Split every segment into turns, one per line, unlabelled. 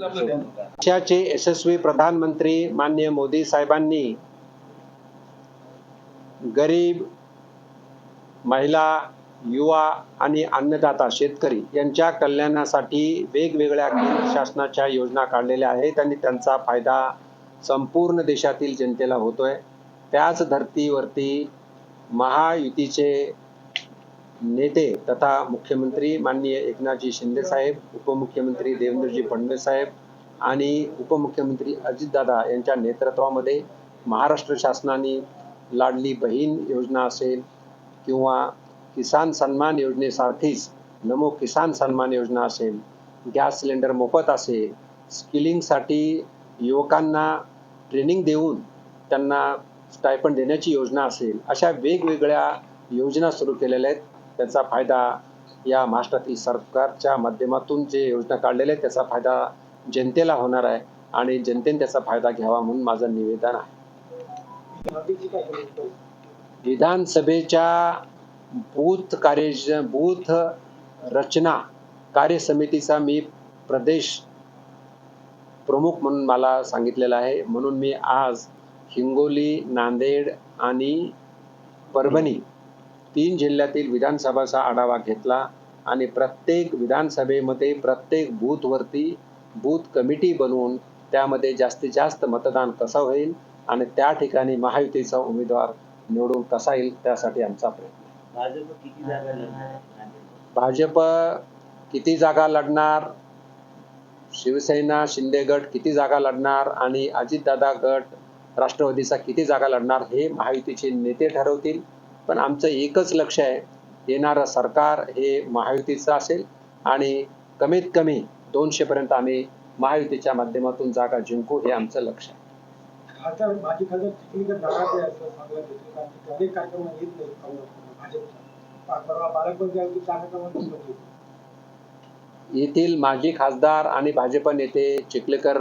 देशाचे यशस्वी प्रधानमंत्री माननीय मोदी साहेबांनी गरीब महिला युवा आणि अन्नदाता शेतकरी यांच्या कल्याणासाठी वेगवेगळ्या केंद्र शासनाच्या योजना काढलेल्या आहेत आणि त्यांचा फायदा संपूर्ण देशातील जनतेला होतोय. त्याच धर्तीवरती महायुतीचे नेते तथा मुख्यमंत्री माननीय एकनाथजी शिंदे साहेब उपमुख्यमंत्री देवेंद्रजी फडणवीस साहेब आणि उपमुख्यमंत्री अजितदादा यांच्या नेतृत्वामध्ये महाराष्ट्र शासनाने लाडली बहीण योजना असेल किंवा किसान सन्मान योजनेसारखीच नमो किसान सन्मान योजना असेल गॅस सिलेंडर मोफत असेल स्किलिंगसाठी युवकांना ट्रेनिंग देऊन त्यांना स्टायपंड देण्याची योजना असेल अशा वेगवेगळ्या योजना सुरू केलेल्या आहेत. त्याचा फायदा या महाराष्ट्रातील सरकारच्या माध्यमातून जे योजना काढलेल्या आहेत त्याचा फायदा जनतेला होणार आहे आणि जनतेने त्याचा फायदा घ्यावा म्हणून माझं निवेदन आहे. विधानसभेच्या बूथ कार्य बूथ रचना कार्य समितीचा मी प्रदेश प्रमुख म्हणून मला सांगितलेला आहे. म्हणून मी आज हिंगोली नांदेड आणि परभणी तीन जिल्ह्यातील विधानसभाचा आढावा घेतला आणि प्रत्येक विधानसभेमध्ये प्रत्येक बूथवरती बूथ कमिटी बनवून त्यामध्ये जास्तीत जास्त मतदान कसं होईल आणि त्या ठिकाणी महायुतीचा उमेदवार निवडून कसा येईल त्यासाठी आमचा प्रयत्न
भाजप किती जागा लढणार? आहे?
भाजप किती जागा लढणार? शिवसेना शिंदे गट किती जागा लढणार? आणि अजितदादा गट राष्ट्रवादीचा किती जागा लढणार हे महायुतीचे नेते ठरवतील. पण आमचं एकच लक्ष आहे येणारं सरकार हे महायुतीचं असेल आणि कमीत कमी दोनशे पर्यंत आम्ही महायुतीच्या माध्यमातून जागा जिंकू हे आमचं लक्ष आहे. येथील माजी खासदार आणि भाजप नेते चिखलेकर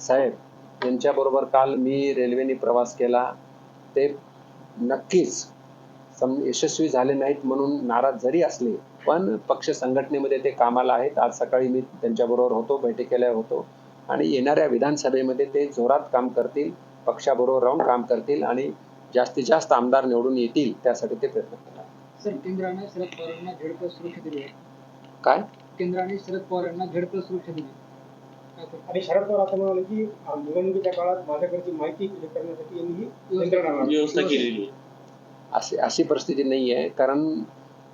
साहेब यांच्याबरोबर काल मी रेल्वेने प्रवास केला. ते नक्कीच सम यशस्वी झाले नाहीत म्हणून नाराज जरी असले पण पक्ष संघटनेमध्ये ते कामाला आहेत. आज सकाळी मी त्यांच्याबरोबर होतो बैठकीला होतो. आणि येणाऱ्या विधानसभेमध्ये ते जोरात काम करतील पक्षाबरोबर राहून काम करतील आणि जास्तीत जास्त आमदार निवडून येतील त्यासाठी ते प्रयत्न करणार
आहे.
काय?
केंद्राने शरद पवारांना झेडपी सुरक्षा दिली
आणि शरद पवार असं म्हणाले की निवडणुकीच्या काळात माझ्याकडची माहिती करण्यासाठी यांनी ही यंत्रणा.
व्यवस्था केलेली. आहे
अशी अशी परिस्थिती नाही आहे. कारण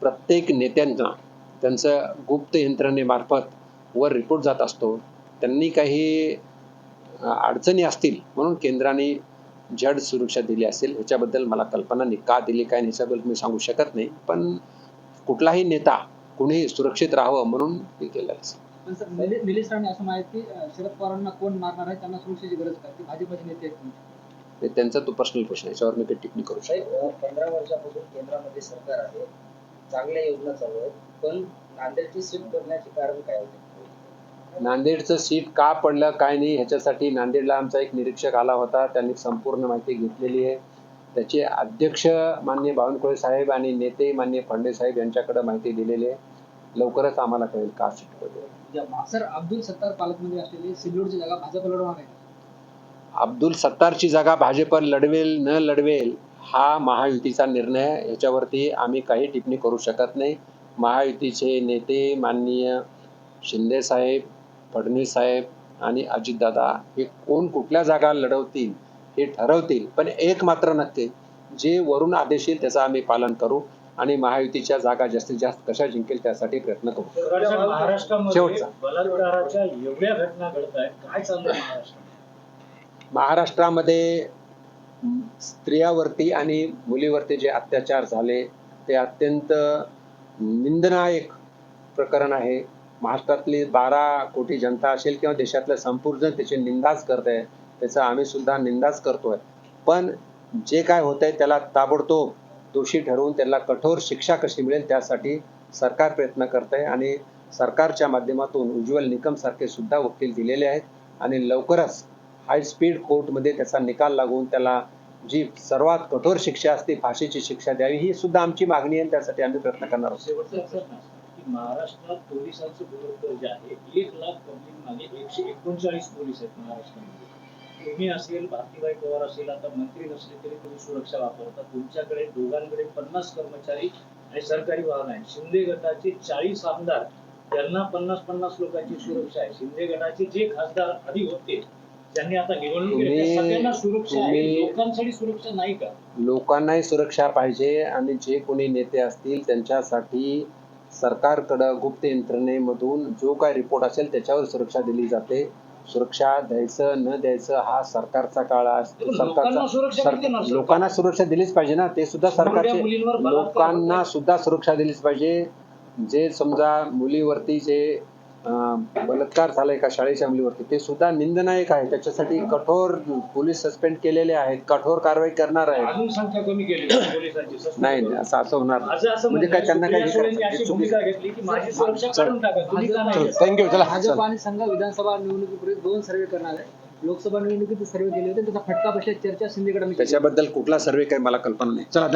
प्रत्येक नेत्यांना त्यांचं गुप्त यंत्रणेमार्फत वर रिपोर्ट जात असतो. त्यांनी काही अडचणी असतील म्हणून केंद्राने जड सुरक्षा दिली असेल. ह्याच्याबद्दल मला कल्पना नाही. का दिली काय नाही ह्याच्याबद्दल मी सांगू शकत नाही. पण कुठलाही नेता कुणीही सुरक्षित राहावं म्हणून हे केलं असेल.
पण सर निले- निलेश राणे असं माहीत शरद पवारांना कोण मारणार आहे त्यांना सुरक्षेची गरज काय ते भाजपचे नेते आहेत तुमचे.
ते त्यांचा तो पर्सनल क्वेश्चन याच्यावर मी काही टिप्पणी करू शकतो
साहेब पंधरा वर्षापासून केंद्रामध्ये सरकार आहे चांगल्या योजना चालू आहेत पण नांदेडची सीट करण्याचे कारण काय होते?
नांदेडचं सीट का पडलं काय नाही ह्याच्यासाठी नांदेडला आमचा एक निरीक्षक आला होता त्यांनी संपूर्ण माहिती घेतलेली आहे. त्याचे अध्यक्ष माननीय बावनकुळे साहेब आणि नेते माननीय फडणवीस साहेब यांच्याकडे माहिती दिलेली आहे. लवकरच आम्हाला कळेल का पडली
सर अब्दुल सत्तार पालकमंत्री असलेली सिल्लोडची जागा भाजप लढवणार आहे.
अब्दुल सत्तारची जागा भाजप लढवेल न लढवेल हा महायुतीचा निर्णय. याच्यावरती आम्ही काही टिप्पणी करू शकत नाही. महायुतीचे नेते माननीय शिंदे साहेब फडणवीस साहेब आणि अजितदादा हे कोण कुठल्या जागा लढवतील हे ठरवतील पण एक मात्र नक्की जे वरून आदेश येईल त्याचं आम्ही पालन करू. आणि महायुतीच्या जागा जास्तीत जास्त कशा जिंकेल त्यासाठी प्रयत्न करू. शेवटचा. महाराष्ट्रामध्ये? स्त्रियावरती आणि मुलीवरती जे अत्याचार झाले ते अत्यंत निंदनायक प्रकरण आहे. महाराष्ट्रातली बारा कोटी जनता असेल किंवा देशातल्या संपूर्ण त्याची निंदाच करत आहे त्याचा आम्ही सुद्धा निंदाच करतोय. पण जे काय होत आहे त्याला ताबडतोब दोषी ठरवून त्याला कठोर शिक्षा कशी मिळेल त्यासाठी सरकार प्रयत्न करत आहे आणि सरकारच्या माध्यमातून उज्ज्वल निकम सारखे सुद्धा वकील दिलेले आहेत आणि लवकरच हाय स्पीड कोर्टमध्ये त्याचा निकाल लागून त्याला जी सर्वात कठोर शिक्षा असते फाशीची शिक्षा द्यावी ही सुद्धा आमची मागणी आहे आणि त्यासाठी आम्ही प्रयत्न करणार आहोत.
महाराष्ट्रात पोलिसांचं जे आहे एक लाख पब्लिक मागे एकशे एकोणचाळीस पोलीस आहेत महाराष्ट्रामध्ये. तुम्ही असेल भारतीबाई पवार असेल आता मंत्री नसले तरी तुम्ही सुरक्षा वापरता. तुमच्याकडे दोघांकडे पन्नास कर्मचारी आणि सरकारी वाहन आहे शिंदे गटाचे चाळीस आमदार त्यांना पन्नास पन्नास लोकांची सुरक्षा आहे. शिंदे गटाचे जे खासदार आधी होते त्यांनी आता निवडणूक सुरक्षा आहे. लोकांसाठी सुरक्षा नाही का?
लोकांनाही सुरक्षा पाहिजे आणि जे कोणी नेते असतील त्यांच्यासाठी सरकारकडं गुप्त यंत्रणेमधून जो काय रिपोर्ट असेल त्याच्यावर सुरक्षा दिली जाते. सुरक्षा द्यायचं न द्यायचं हा सरकारचा काळ असतो
लोकांना
सरकारचा? लोकांना सुरक्षा दिलीच पाहिजे ना ते सुद्धा सरकारचे लोकांना. सुद्धा सुरक्षा दिलीच पाहिजे जे समजा मुलीवरती जे बलात्कार झालाय का शाळेच्या मुलीवरती ते सुद्धा निंदनायक आहे. त्याच्यासाठी कठोर पोलीस सस्पेंड केलेले आहेत. कठोर कारवाई करणार आहेत.
अजून संख्या कमी केली पोलिसांची suspend
नाही असं असं होणार नाही.
माझं असं
म्हणजे काय
आहे,
त्यांना काय
सुप्रिया सुळेंनी अशी
चुकीचं
भूमिका घेतली की माझी सुरक्षा काढून टाका. तुम्ही का नाही घेत?
थँक्यू चला
भाजप
चला.
आणि संघ विधानसभा निवडणुकीपूर्वी दोन सर्वे करणार आहे. लोकसभा निवडणुकीत सर्वे केले होते त्याचा फटका बसल्याची चर्चा शिंदे गटाने केली.
त्याच्याबद्दल कुठला सर्वे काही मला कल्पना नाही. चला